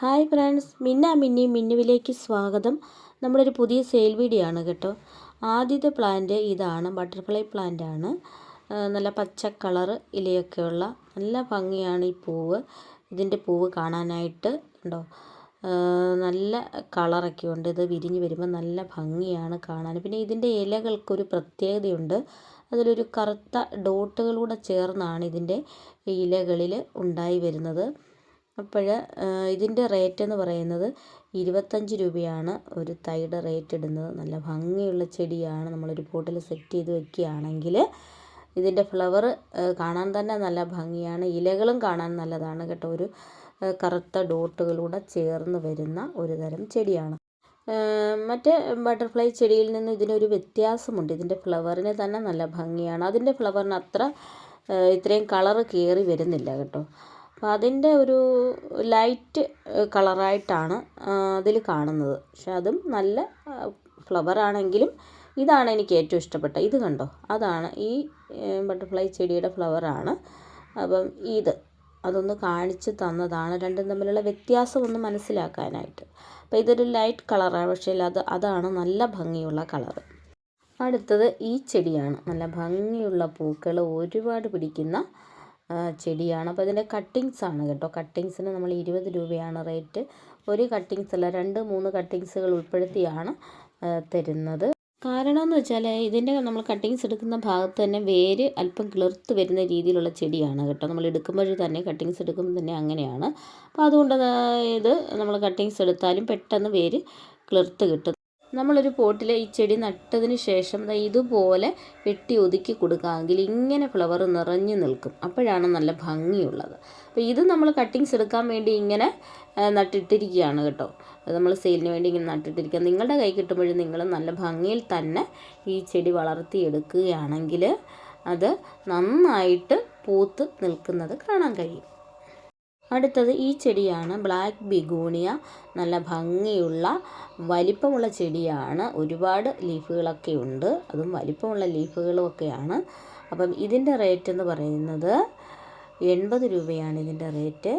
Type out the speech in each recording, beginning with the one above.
Hi friends മിന്ന മിന്നി മിന്നുവിലേക്ക് സ്വാഗതം. നമ്മളൊരു പുതിയ സെയിൽ വീഡിയോ ആണ് കേട്ടോ. ആദ്യത്തെ പ്ലാന്റ് ഇതാണ് ബട്ടർഫ്ലൈ പ്ലാന്റ് ആണ്. നല്ല പച്ച കളറ് ഇലയൊക്കെയുള്ള നല്ല ഭംഗിയാണ് ഈ പൂവ്. ഇതിന്റെ പൂവ് കാണാനായിട്ട് ഉണ്ടോ നല്ല കളറൊക്കെ ഉണ്ട്. ഇത് വിരിഞ്ഞ് വരുമ്പോൾ നല്ല ഭംഗിയാണ് കാണാൻ. പിന്നെ ഇതിന്റെ ഇലകൾക്കൊരു പ്രത്യേകതയുണ്ട്. അതിലൊരു കറുത്ത ഡോട്ടുകളൂടെ ചേർന്നാണ് ഇതിന്റെ ഇലകളിൽ ഉണ്ടായി വരുന്നത്. അപ്പോൾ ഇതിന്റെ റേറ്റ് എന്ന് പറയുന്നത് ഇരുപത്തഞ്ച് രൂപയാണ് ഒരു തൈയുടെ റേറ്റ് ഇടുന്നത്. നല്ല ഭംഗിയുള്ള ചെടിയാണ്. നമ്മളൊരു പോട്ടിൽ സെറ്റ് ചെയ്ത് വെക്കുകയാണെങ്കിൽ ഇതിന്റെ ഫ്ലവർ കാണാൻ തന്നെ നല്ല ഭംഗിയാണ്. ഇലകളും കാണാൻ നല്ലതാണ് കേട്ടോ. ഒരു കറുത്ത ഡോട്ടുകളൂടെ ചേർന്ന് വരുന്ന ഒരു തരം ചെടിയാണ്. മറ്റേ ബട്ടർഫ്ലൈ ചെടിയിൽ നിന്ന് ഇതിനൊരു വ്യത്യാസമുണ്ട്. ഇതിന്റെ ഫ്ലവറിന് തന്നെ നല്ല ഭംഗിയാണ്. അതിന്റെ ഫ്ലവറിന് അത്ര ഇത്രയും കളറ് കയറി വരുന്നില്ല കേട്ടോ. അപ്പോൾ അതിന്റെ ഒരു ലൈറ്റ് കളറായിട്ടാണ് അതിൽ കാണുന്നത്. പക്ഷെ അതും നല്ല ഫ്ലവറാണെങ്കിലും ഇതാണ് എനിക്ക് ഏറ്റവും ഇഷ്ടപ്പെട്ട. ഇത് കണ്ടോ? അതാണ് ഈ ബട്ടർഫ്ലൈ ചെടിയുടെ ഫ്ലവറാണ് അപ്പം ഇത് അതൊന്ന് കാണിച്ച് തന്നതാണ്. രണ്ടും തമ്മിലുള്ള വ്യത്യാസം ഒന്ന് മനസ്സിലാക്കാനായിട്ട്. അപ്പോൾ ഇതൊരു ലൈറ്റ് കളറാണ് പക്ഷേ അത് അതാണ് നല്ല ഭംഗിയുള്ള കളർ അടുത്തത് ഈ ചെടിയാണ്. നല്ല ഭംഗിയുള്ള പൂക്കൾ ഒരുപാട് പിടിക്കുന്ന ചെടിയാണ്. അപ്പോൾ ഇതിന്റെ കട്ടിങ്സ് ആണ് കേട്ടോ. കട്ടിങ്സിന് നമ്മൾ ഇരുപത് രൂപയാണ് റേറ്റ് ഒരു കട്ടിങ്സ് അല്ല രണ്ട് മൂന്ന് കട്ടിങ്സുകൾ ഉൾപ്പെടുത്തിയാണ് തരുന്നത്. കാരണം എന്ന് വെച്ചാൽ ഇതിന്റെ നമ്മൾ കട്ടിങ്സ് എടുക്കുന്ന ഭാഗത്ത് തന്നെ വേര് അല്പം കിളിർത്ത് വരുന്ന രീതിയിലുള്ള ചെടിയാണ് കേട്ടോ. നമ്മൾ എടുക്കുമ്പോൾ തന്നെ കട്ടിങ്സ് എടുക്കുമ്പോൾ തന്നെ അങ്ങനെയാണ്. അപ്പോൾ അതുകൊണ്ട് അത് ഇത് നമ്മൾ കട്ടിങ്സ് എടുത്താലും പെട്ടെന്ന് വേര് കിളിർത്ത് കിട്ടും. നമ്മളൊരു പോട്ടിൽ ഈ ചെടി നട്ടതിന് ശേഷം ഇതുപോലെ വെട്ടി ഒതുക്കി കൊടുക്കാമെങ്കിൽ ഇങ്ങനെ ഫ്ലവർ നിറഞ്ഞു നിൽക്കും. അപ്പോഴാണ് നല്ല ഭംഗിയുള്ളത്. അപ്പോൾ ഇത് നമ്മൾ കട്ടിങ്സ് എടുക്കാൻ വേണ്ടി ഇങ്ങനെ നട്ടിട്ടിരിക്കുകയാണ് കേട്ടോ. അത് നമ്മൾ സെയിലിന് വേണ്ടി ഇങ്ങനെ നട്ടിട്ടിരിക്കുക നിങ്ങളുടെ കൈ കിട്ടുമ്പോഴും നിങ്ങൾ നല്ല ഭംഗിയിൽ തന്നെ ഈ ചെടി വളർത്തിയെടുക്കുകയാണെങ്കിൽ അത് നന്നായിട്ട് പൂത്ത് നിൽക്കുന്നത് കാണാൻ കഴിയും. അടുത്തത് ഈ ചെടിയാണ്. ബ്ലാക്ക് ബിഗോണിയ നല്ല ഭംഗിയുള്ള വലിപ്പമുള്ള ചെടിയാണ്. ഒരുപാട് ലീഫുകളൊക്കെ ഉണ്ട്. അതും വലിപ്പമുള്ള ലീഫുകളും ഒക്കെയാണ്. അപ്പം ഇതിന്റെ റേറ്റ് എന്ന് പറയുന്നത് എൺപത് രൂപയാണ് ഇതിന്റെ റേറ്റ്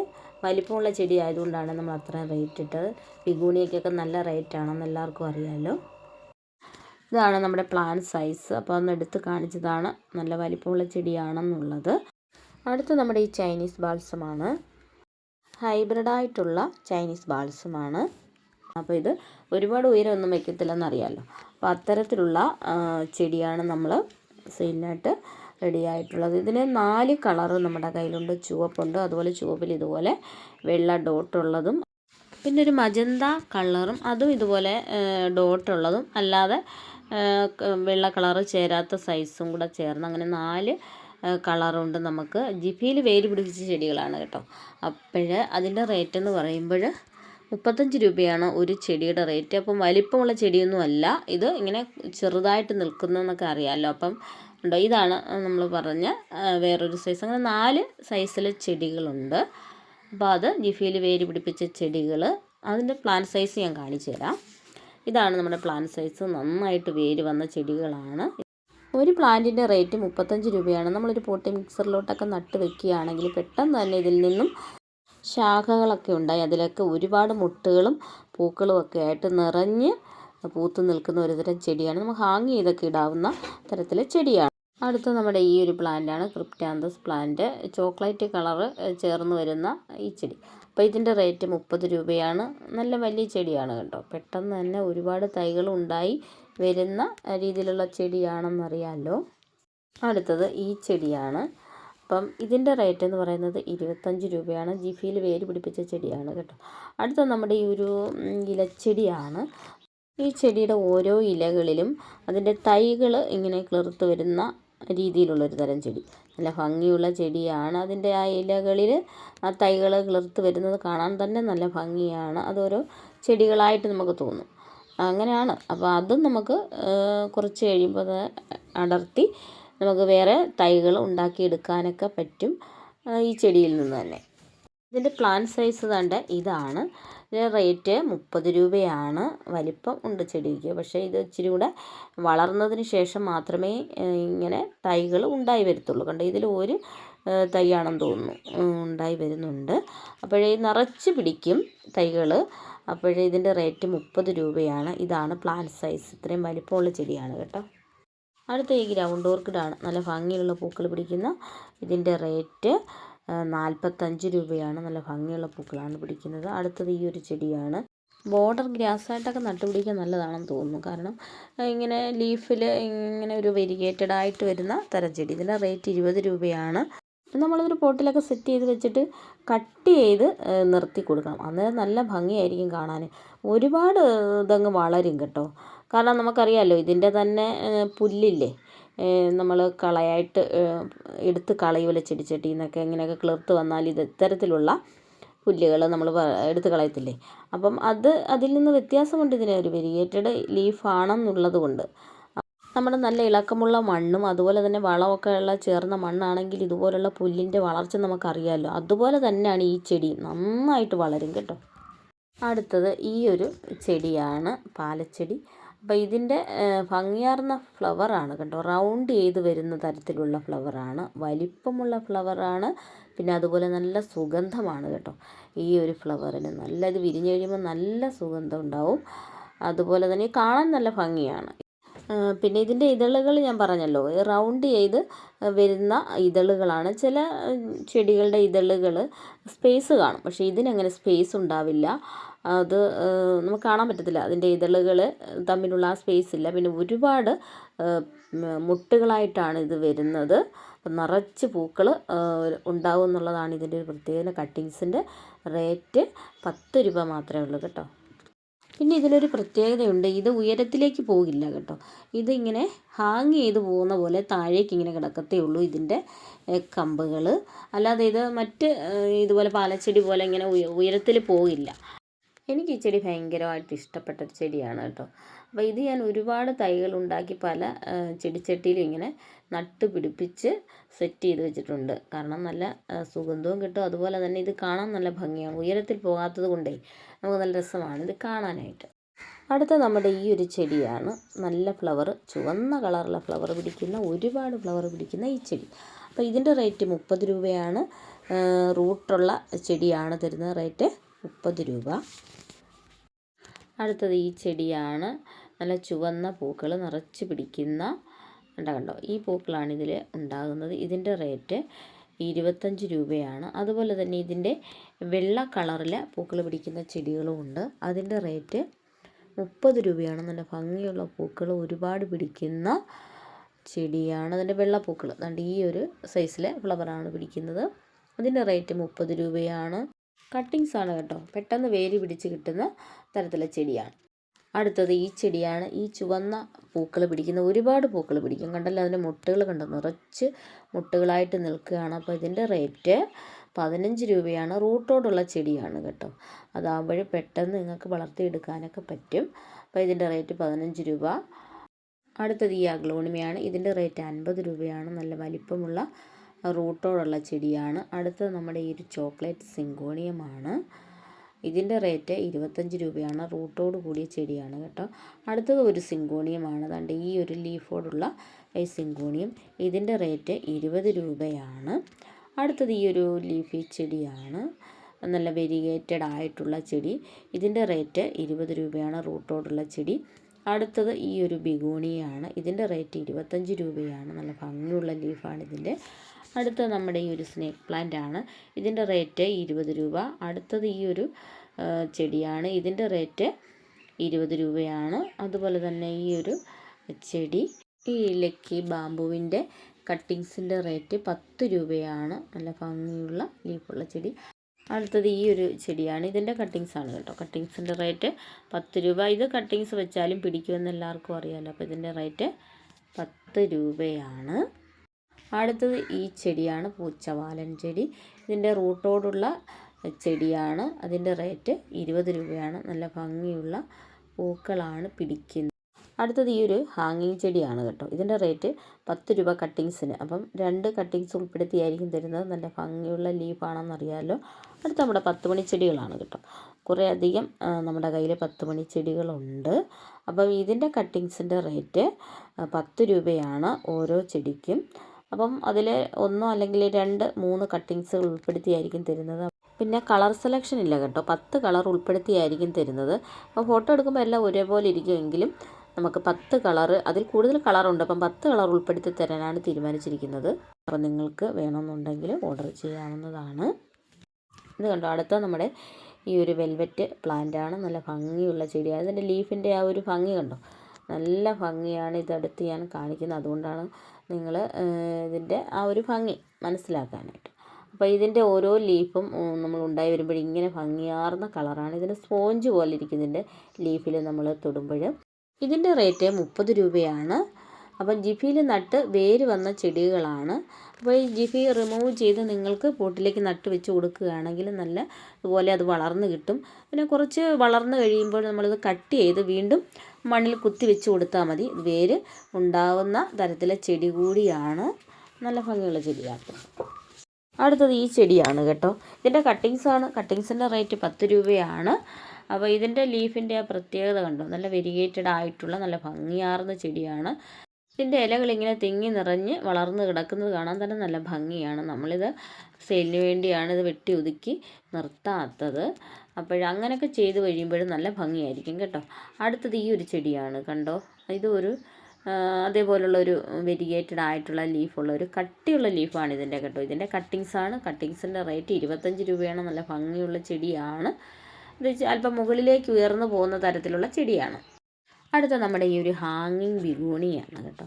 വലിപ്പമുള്ള ചെടി ആയതുകൊണ്ടാണ് നമ്മൾ അത്ര റേറ്റ് ഇട്ടത്. ബിഗൂണിയക്കൊക്കെ നല്ല റേറ്റ് ആണെന്ന് എല്ലാവർക്കും അറിയാമല്ലോ ഇതാണ് നമ്മുടെ പ്ലാൻ സൈസ് അപ്പോൾ ഒന്ന് എടുത്ത് കാണിച്ചതാണ്. നല്ല വലിപ്പമുള്ള ചെടിയാണെന്നുള്ളത്. അടുത്ത നമ്മുടെ ഈ ചൈനീസ് ബാൾസമാണ് ഹൈബ്രിഡായിട്ടുള്ള ചൈനീസ് ബാൾസമാണ്. അപ്പോൾ ഇത് ഒരുപാട് ഉയരമൊന്നും വയ്ക്കത്തില്ലെന്നറിയാമല്ലോ അപ്പോൾ അത്തരത്തിലുള്ള ചെടിയാണ് നമ്മൾ സെയിലിനായിട്ട് റെഡി ആയിട്ടുള്ളത് ഇതിന് നാല് കളറ് നമ്മുടെ കയ്യിലുണ്ട്. ചുവപ്പുണ്ട് അതുപോലെ ചുവപ്പിൽ ഇതുപോലെ വെള്ള ഡോട്ടുള്ളതും പിന്നെ ഒരു മജന്ത കളറും അതും ഇതുപോലെ ഡോട്ടുള്ളതും അല്ലാതെ വെള്ള കളറ് ചേരാത്ത സൈസും കൂടെ ചേർന്ന് അങ്ങനെ നാല് കളറുണ്ട് നമുക്ക്. ജിഫിയിൽ വേര് പിടിപ്പിച്ച ചെടികളാണ് കേട്ടോ. അപ്പോൾ അതിന്റെ റേറ്റ് എന്ന് പറയുമ്പോൾ മുപ്പത്തഞ്ച് രൂപയാണ് ഒരു ചെടിയുടെ റേറ്റ് അപ്പം വലിപ്പമുള്ള ചെടിയൊന്നും അല്ല ഇത് ഇങ്ങനെ ചെറുതായിട്ട് നിൽക്കുന്നതെന്നൊക്കെ അറിയാമല്ലോ അപ്പം ഉണ്ടോ ഇതാണ് നമ്മൾ പറഞ്ഞ വേറൊരു സൈസ് അങ്ങനെ നാല് സൈസിലെ ചെടികളുണ്ട്. അപ്പോൾ അത് ജിഫിയിൽ വേര് പിടിപ്പിച്ച ചെടികൾ അതിന്റെ പ്ലാന്റ് സൈസ് ഞാൻ കാണിച്ചു തരാം ഇതാണ് നമ്മുടെ പ്ലാന്റ് സൈസ് നന്നായിട്ട് വേര് വന്ന ചെടികളാണ്. ഒരു പ്ലാന്റിന്റെ റേറ്റ് മുപ്പത്തഞ്ച് രൂപയാണ്. നമ്മളൊരു പോട്ടി മിക്സറിലോട്ടൊക്കെ നട്ട് വെക്കുകയാണെങ്കിൽ പെട്ടെന്ന് തന്നെ ഇതിൽ നിന്നും ശാഖകളൊക്കെ ഉണ്ടായി. അതിലൊക്കെ ഒരുപാട് മുട്ടുകളും പൂക്കളും ഒക്കെ ആയിട്ട് നിറഞ്ഞ് പൂത്ത് നിൽക്കുന്ന ഒരുതരം ചെടിയാണ്. നമുക്ക് ഹാങ് ചെയ്തൊക്കെ ഇടാവുന്ന തരത്തിലെ ചെടിയാണ്. അടുത്ത നമ്മുടെ ഈ ഒരു പ്ലാന്റാണ് ക്രിപ്റ്റാന്തസ് പ്ലാന്റ്. ചോക്ലേറ്റ് കളറ് ചേർന്ന് വരുന്ന ഈ ചെടി. അപ്പോൾ ഇതിന്റെ റേറ്റ് മുപ്പത് രൂപയാണ്. നല്ല വലിയ ചെടിയാണ് കേട്ടോ പെട്ടെന്ന് തന്നെ ഒരുപാട് തൈകൾ ഉണ്ടായി. വരുന്ന രീതിയിലുള്ള ചെടിയാണെന്നറിയാമല്ലോ അടുത്തത് ഈ ചെടിയാണ്. അപ്പം ഇതിന്റെ റേറ്റ് എന്ന് പറയുന്നത് ഇരുപത്തഞ്ച് രൂപയാണ്. ജിഫിയിൽ വേര് പിടിപ്പിച്ച ചെടിയാണ് കേട്ടോ. അടുത്ത നമ്മുടെ ഈ ഒരു ഇലച്ചെടിയാണ്. ഈ ചെടിയുടെ ഓരോ ഇലകളിലും അതിന്റെ തൈകൾ ഇങ്ങനെ കിളിർത്ത് വരുന്ന രീതിയിലുള്ളൊരു തരം ചെടി. നല്ല ഭംഗിയുള്ള ചെടിയാണ്. അതിന്റെ ആ ഇലകളിൽ ആ തൈകൾ കിളിർത്ത് വരുന്നത് കാണാൻ തന്നെ നല്ല ഭംഗിയാണ്. അതൊരു ചെടികളായിട്ട് നമുക്ക് തോന്നും. അങ്ങനെയാണ്. അപ്പോൾ അതും നമുക്ക് കുറച്ച് കഴിയുമ്പോൾ അടർത്തി നമുക്ക് വേറെ തൈകൾ ഉണ്ടാക്കിയെടുക്കാനൊക്കെ പറ്റും ഈ ചെടിയിൽ നിന്ന് തന്നെ. ഇതിന്റെ പ്ലാന്റ് സൈസ് കണ്ട ഇതാണ്. ഇതിന്റെ റേറ്റ് മുപ്പത് രൂപയാണ്. വലിപ്പം ഉണ്ട് ചെടിക്ക്. പക്ഷേ ഇത് ഇച്ചിരി കൂടെ വളർന്നതിന് ശേഷം മാത്രമേ ഇങ്ങനെ തൈകൾ ഉണ്ടായി വരത്തുള്ളൂ. കണ്ടോ? ഇതിൽ ഒരു തൈയാണെന്ന് തോന്നുന്നു ഉണ്ടായി വരുന്നുണ്ട്. അപ്പോഴേ നിറച്ച് പിടിക്കും തൈകൾ. അപ്പോഴേ ഇതിന്റെ റേറ്റ് മുപ്പത് രൂപയാണ്. ഇതാണ് പ്ലാന്റ് സൈസ് ഇത്രയും വലിപ്പമുള്ള ചെടിയാണ് കേട്ടോ. അടുത്ത ഈ ഗ്രൗണ്ട് ഓർക്കിഡാണ് നല്ല ഭംഗിയുള്ള പൂക്കൾ പിടിക്കുന്ന ഇതിന്റെ റേറ്റ് നാൽപ്പത്തഞ്ച് രൂപയാണ്. നല്ല ഭംഗിയുള്ള പൂക്കളാണ് പിടിക്കുന്നത്. അടുത്തത് ഈ ഒരു ചെടിയാണ്. ബോർഡർ ഗ്രാസായിട്ടൊക്കെ നട്ടുപിടിക്കാൻ നല്ലതാണെന്ന് തോന്നുന്നു. കാരണം ഇങ്ങനെ ലീഫിൽ ഇങ്ങനെ ഒരു വെരിഗേറ്റഡ് ആയിട്ട് വരുന്ന തരം ചെടി. ഇതിന്റെ റേറ്റ് ഇരുപത് രൂപയാണ്. നമ്മളതൊരു പോട്ടിലൊക്കെ സെറ്റ് ചെയ്ത് വെച്ചിട്ട് കട്ട് ചെയ്ത് നിർത്തി കൊടുക്കണം. അന്നേരം നല്ല ഭംഗിയായിരിക്കും കാണാൻ ഒരുപാട് ഇതങ്ങ് വളരും കേട്ടോ. കാരണം നമുക്കറിയാമല്ലോ ഇതിന്റെ തന്നെ പുല്ലില്ലേ? നമ്മൾ കളയായിട്ട് എടുത്ത് കളയുമല്ലോ ചെടിച്ചട്ടിയിൽ നിന്നൊക്കെ ഇങ്ങനെയൊക്കെ കിളിർത്ത് വന്നാൽ ഇത് ഇത്തരത്തിലുള്ള പുല്ലുകൾ നമ്മൾ എടുത്ത് കളയത്തില്ലേ? അപ്പം അത് അതിൽ നിന്ന് വ്യത്യാസമുണ്ട് ഇതിന്. ഒരു വെരിയേറ്റഡ് ലീഫാണെന്നുള്ളത് കൊണ്ട്. നമ്മുടെ നല്ല ഇളക്കമുള്ള മണ്ണും അതുപോലെ തന്നെ വളമൊക്കെ ഉള്ള ചേർന്ന മണ്ണാണെങ്കിൽ ഇതുപോലുള്ള പുല്ലിന്റെ വളർച്ച നമുക്കറിയാമല്ലോ അതുപോലെ തന്നെയാണ് ഈ ചെടി. നന്നായിട്ട് വളരും കേട്ടോ. അടുത്തത് ഈ ഒരു ചെടിയാണ് പാലച്ചെടി. അപ്പോൾ ഇതിന്റെ ഭംഗിയാർന്ന ഫ്ലവറാണ് കേട്ടോ. റൗണ്ട് ചെയ്ത് വരുന്ന തരത്തിലുള്ള ഫ്ലവറാണ്. വലിപ്പമുള്ള ഫ്ലവറാണ്. പിന്നെ അതുപോലെ നല്ല സുഗന്ധമാണ് കേട്ടോ. ഈ ഒരു ഫ്ലവറിന് നല്ല ഇത് വിരിഞ്ഞ് കഴിയുമ്പോൾ നല്ല സുഗന്ധം ഉണ്ടാവും. അതുപോലെ തന്നെ കാണാൻ നല്ല ഭംഗിയാണ്. പിന്നെ ഇതിന്റെ ഇതളുകൾ ഞാൻ പറഞ്ഞല്ലോ. റൗണ്ട് ചെയ്ത് വരുന്ന ഇതളുകളാണ്. ചില ചെടികളുടെ ഇതളുകൾ സ്പേസ് കാണും. പക്ഷേ ഇതിനങ്ങനെ സ്പേസ് ഉണ്ടാവില്ല. അത് നമുക്ക് കാണാൻ പറ്റത്തില്ല. അതിന്റെ ഇതളുകൾ തമ്മിലുള്ള ആ സ്പേസ് ഇല്ല. പിന്നെ ഒരുപാട് മുട്ടുകളായിട്ടാണ് ഇത് വരുന്നത്. നിറച്ച് പൂക്കൾ ഉണ്ടാവും എന്നുള്ളതാണ് ഇതിന്റെ ഒരു പ്രത്യേകത കട്ടിങ്സിന്റെ റേറ്റ് പത്ത് രൂപ മാത്രമേ ഉള്ളൂ കേട്ടോ. പിന്നെ ഇതിലൊരു പ്രത്യേകതയുണ്ട്. ഇത് ഉയരത്തിലേക്ക് പോകില്ല കേട്ടോ. ഇതിങ്ങനെ ഹാങ് ചെയ്ത് പോകുന്ന പോലെ താഴേക്ക് ഇങ്ങനെ കിടക്കത്തേ ഉള്ളൂ ഇതിന്റെ കമ്പുകൾ അല്ലാതെ ഇത് മറ്റ് ഇതുപോലെ പാലച്ചെടി പോലെ ഇങ്ങനെ ഉയരത്തിൽ പോകില്ല. എനിക്ക് ഈ ചെടി ഭയങ്കരമായിട്ട് ഇഷ്ടപ്പെട്ട ഒരു ചെടിയാണ് കേട്ടോ. അപ്പോൾ ഇത് ഞാൻ ഒരുപാട് തൈകൾ ഉണ്ടാക്കി പല ചെടിച്ചട്ടിയിലും ഇങ്ങനെ നട്ട് പിടിപ്പിച്ച് സെറ്റ് ചെയ്ത് വെച്ചിട്ടുണ്ട്. കാരണം നല്ല സുഗന്ധവും കിട്ടും. അതുപോലെ തന്നെ ഇത് കാണാൻ നല്ല ഭംഗിയാണ്. ഉയരത്തിൽ പോകാത്തത് കൊണ്ടേ നമുക്ക് നല്ല രസമാണ് ഇത് കാണാനായിട്ട്. അടുത്ത നമ്മുടെ ഈ ഒരു ചെടിയാണ്. നല്ല ഫ്ലവർ ചുവന്ന കളറുള്ള ഫ്ലവർ പിടിക്കുന്ന ഒരുപാട് ഫ്ലവർ പിടിക്കുന്ന ഈ ചെടി. അപ്പോൾ ഇതിന്റെ റേറ്റ് മുപ്പത് രൂപയാണ്. റൂട്ടുള്ള ചെടിയാണ് തരുന്നത്. റേറ്റ് മുപ്പത് രൂപ. അടുത്തത് ഈ ചെടിയാണ്. നല്ല ചുവന്ന പൂക്കൾ നിറച്ച് പിടിക്കുന്ന കണ്ടോ? കണ്ടോ ഈ പൂക്കളാണ് ഇതിൽ ഉണ്ടാകുന്നത്. ഇതിന്റെ റേറ്റ് ഇരുപത്തഞ്ച് രൂപയാണ്. അതുപോലെ തന്നെ ഇതിന്റെ വെള്ള കളറിൽ പൂക്കൾ പിടിക്കുന്ന ചെടികളും ഉണ്ട്. അതിന്റെ റേറ്റ് മുപ്പത് രൂപയാണ്. നല്ല ഭംഗിയുള്ള പൂക്കൾ ഒരുപാട് പിടിക്കുന്ന ചെടിയാണ്. അതിന്റെ വെള്ളപ്പൂക്കൾ അതുകൊണ്ട് ഈ ഒരു സൈസിലെ ഫ്ലവറാണ് പിടിക്കുന്നത്. അതിന്റെ റേറ്റ് മുപ്പത് രൂപയാണ്. കട്ടിങ്സ് ആണ് കേട്ടോ. പെട്ടെന്ന് വേര് പിടിച്ച് കിട്ടുന്ന തരത്തിലെ ചെടിയാണ്. അടുത്തത് ഈ ചെടിയാണ്. ഈ ചുവന്ന പൂക്കൾ പിടിക്കുന്ന ഒരുപാട് പൂക്കൾ പിടിക്കും. കണ്ടല്ലോ അതിന്റെ മുട്ടുകൾ കണ്ടോ? നിറച്ച് മുട്ടുകളായിട്ട് നിൽക്കുകയാണ്. അപ്പോൾ ഇതിന്റെ റേറ്റ് പതിനഞ്ച് രൂപയാണ്. റൂട്ടോടുള്ള ചെടിയാണ് കേട്ടോ. അതാകുമ്പോൾ പെട്ടെന്ന് നിങ്ങൾക്ക് വളർത്തിയെടുക്കാനൊക്കെ പറ്റും. അപ്പോൾ ഇതിന്റെ റേറ്റ് പതിനഞ്ച് രൂപ. അടുത്തത് ഈ അഗ്ലോണിമയാണ്. ഇതിന്റെ റേറ്റ് അൻപത് രൂപയാണ്. നല്ല വലിപ്പമുള്ള റൂട്ടോടുള്ള ചെടിയാണ്. അടുത്തത് നമ്മുടെ ഈ ഒരു ചോക്ലേറ്റ് സിങ്കോണിയമാണ്. ഇതിന്റെ റേറ്റ് ഇരുപത്തഞ്ച് രൂപയാണ്. റൂട്ടോട് കൂടിയ ചെടിയാണ് കേട്ടോ. അടുത്തത് ഒരു സിങ്കോണിയമാണ്. അതുകൊണ്ട് ഈ ഒരു ലീഫോടുള്ള ഈ സിങ്കോണിയം ഇതിന്റെ റേറ്റ് ഇരുപത് രൂപയാണ്. അടുത്തത് ഈ ഒരു ലീഫി ചെടിയാണ്. നല്ല വെരിഗേറ്റഡ് ആയിട്ടുള്ള ചെടി. ഇതിന്റെ റേറ്റ് ഇരുപത് രൂപയാണ് റൂട്ടോടുള്ള ചെടി. അടുത്തത് ഈ ഒരു ബിഗോണിയാണ്. ഇതിന്റെ റേറ്റ് ഇരുപത്തഞ്ച് രൂപയാണ്. നല്ല ഭംഗിയുള്ള ലീഫാണ് ഇതിന്റെ അടുത്ത നമ്മുടെ ഈ ഒരു സ്നേക്ക് പ്ലാന്റ് ആണ്. ഇതിന്റെ റേറ്റ് ഇരുപത് രൂപ. അടുത്തത് ഈ ഒരു ചെടിയാണ്. ഇതിന്റെ റേറ്റ് ഇരുപത് രൂപയാണ്. അതുപോലെ തന്നെ ഈ ഒരു ചെടി ഈ ലക്കി ബാമ്പുവിന്റെ കട്ടിങ്സിന്റെ റേറ്റ് പത്ത് രൂപയാണ്. നല്ല ഭംഗിയുള്ള ലീഫുള്ള ചെടി. അടുത്തത് ഈ ഒരു ചെടിയാണ്. ഇതിന്റെ കട്ടിങ്സ് ആണ് കേട്ടോ. കട്ടിങ്സിന്റെ റേറ്റ് പത്ത് രൂപ. ഇത് കട്ടിങ്സ് വെച്ചാലും പിടിക്കുമെന്ന് എല്ലാവർക്കും അറിയാമല്ലോ അപ്പോൾ ഇതിന്റെ റേറ്റ് പത്ത് രൂപയാണ്. അടുത്തത് ഈ ചെടിയാണ് പൂച്ചവാലൻ ചെടി. ഇതിന്റെ റൂട്ടോടുള്ള ചെടിയാണ്. അതിന്റെ റേറ്റ് ഇരുപത് രൂപയാണ്. നല്ല ഭംഗിയുള്ള പൂക്കളാണ് പിടിക്കുന്നത്. അടുത്തത് ഈ ഒരു ഹാങ്ങിങ് ചെടിയാണ് കേട്ടോ. ഇതിന്റെ റേറ്റ് പത്ത് രൂപ കട്ടിങ്സിന്. അപ്പം രണ്ട് കട്ടിങ്സ് ഉൾപ്പെടുത്തിയായിരിക്കും തരുന്നത്. നല്ല ഭംഗിയുള്ള ലീഫാണെന്നറിയാമല്ലോ അടുത്ത നമ്മുടെ പത്ത് മണി ചെടികളാണ് കേട്ടോ. കുറേ അധികം നമ്മുടെ കയ്യിൽ പത്ത് മണി ചെടികളുണ്ട്. അപ്പം ഇതിന്റെ കട്ടിങ്സിന്റെ റേറ്റ് പത്ത് രൂപയാണ് ഓരോ ചെടിക്കും. അപ്പം അതിൽ ഒന്നോ അല്ലെങ്കിൽ രണ്ട് മൂന്ന് കട്ടിങ്സ് ഉൾപ്പെടുത്തിയായിരിക്കും തരുന്നത്. പിന്നെ കളർ സെലക്ഷൻ ഇല്ല കേട്ടോ. പത്ത് കളർ ഉൾപ്പെടുത്തിയായിരിക്കും തരുന്നത്. അപ്പോൾ ഫോട്ടോ എടുക്കുമ്പോൾ എല്ലാം ഒരേപോലെ ഇരിക്കുമെങ്കിലും നമുക്ക് പത്ത് കളറ് അതിൽ കൂടുതൽ കളറുണ്ട് അപ്പം പത്ത് കളർ ഉൾപ്പെടുത്തി തരാനാണ് തീരുമാനിച്ചിരിക്കുന്നത്. അപ്പോൾ നിങ്ങൾക്ക് വേണമെന്നുണ്ടെങ്കിൽ ഓർഡർ ചെയ്യാവുന്നതാണ്. ഇത് കണ്ടോ? അടുത്ത നമ്മുടെ ഈ ഒരു വെൽവെറ്റ് പ്ലാന്റാണ് നല്ല ഭംഗിയുള്ള ചെടിയാണ്. ഇതിന്റെ ലീഫിന്റെ ആ ഒരു ഭംഗി കണ്ടോ? നല്ല ഭംഗിയാണ് ഇതെടുത്ത് ഞാൻ കാണിക്കുന്നത്. അതുകൊണ്ടാണ് നിങ്ങൾ ഇതിന്റെ ആ ഒരു ഭംഗി മനസ്സിലാക്കാനായിട്ട്. അപ്പോൾ ഇതിന്റെ ഓരോ ലീഫും നമ്മൾ ഉണ്ടായി വരുമ്പോൾ ഇങ്ങനെ ഭംഗിയാർന്ന കളറാണ്. ഇതിന് സ്പോഞ്ച് പോലെ ഇരിക്കുന്നതിന്റെ ലീഫിൽ നമ്മൾ തൊടുമ്പോൾ ഇതിന്റെ റേറ്റ് മുപ്പത് രൂപയാണ്. അപ്പം ജിഫിയിൽ നട്ട് വേര് വന്ന ചെടികളാണ്. അപ്പോൾ ഈ ജിഫി റിമൂവ് ചെയ്ത് നിങ്ങൾക്ക് പോട്ടിലേക്ക് നട്ട് വെച്ച് കൊടുക്കുകയാണെങ്കിൽ നല്ല അതുപോലെ അത് വളർന്ന് കിട്ടും. പിന്നെ കുറച്ച് വളർന്ന് കഴിയുമ്പോൾ നമ്മളിത് കട്ട് ചെയ്ത് വീണ്ടും മണ്ണിൽ കുത്തി വെച്ച് കൊടുത്താൽ മതി. വേര് ഉണ്ടാവുന്ന തരത്തിലെ ചെടി കൂടിയാണ്. നല്ല ഭംഗിയുള്ള ചെടിയാണ്. അടുത്തത് ഈ ചെടിയാണ് കേട്ടോ. ഇതിന്റെ കട്ടിങ്സാണ് കട്ടിങ്സിന്റെ റേറ്റ് പത്ത് രൂപയാണ്. അപ്പോൾ ഇതിന്റെ ലീഫിന്റെ ആ പ്രത്യേകത കണ്ടോ? നല്ല വെരിഗേറ്റഡ് ആയിട്ടുള്ള നല്ല ഭംഗിയാർന്ന ചെടിയാണ്. ഇതിന്റെ ഇലകൾ ഇങ്ങനെ തിങ്ങി നിറഞ്ഞ് വളർന്ന് കിടക്കുന്നത് കാണാൻ തന്നെ നല്ല ഭംഗിയാണ്. നമ്മളിത് സെയിലിന് വേണ്ടിയാണ് ഇത് വെട്ടി ഒതുക്കി നിർത്താത്തത്. അപ്പോഴങ്ങനെയൊക്കെ ചെയ്ത് കഴിയുമ്പോഴും നല്ല ഭംഗിയായിരിക്കും കേട്ടോ. അടുത്തത് ഈ ഒരു ചെടിയാണ് കണ്ടോ. ഇതൊരു അതേപോലുള്ള ഒരു വെരിഗേറ്റഡ് ആയിട്ടുള്ള ലീഫുള്ള ഒരു കട്ടിയുള്ള ലീഫാണ് ഇതിന്റെ കേട്ടോ. ഇതിന്റെ കട്ടിങ്സാണ് കട്ടിങ്സിന്റെ റേറ്റ് ഇരുപത്തഞ്ച് രൂപയാണ്. നല്ല ഭംഗിയുള്ള ചെടിയാണ്. ഇത് അല്പം മുകളിലേക്ക് ഉയർന്നു പോകുന്ന തരത്തിലുള്ള ചെടിയാണ്. അടുത്ത നമ്മുടെ ഈ ഒരു ഹാങ്ങിങ് ബിഗോണിയാണ് കേട്ടോ.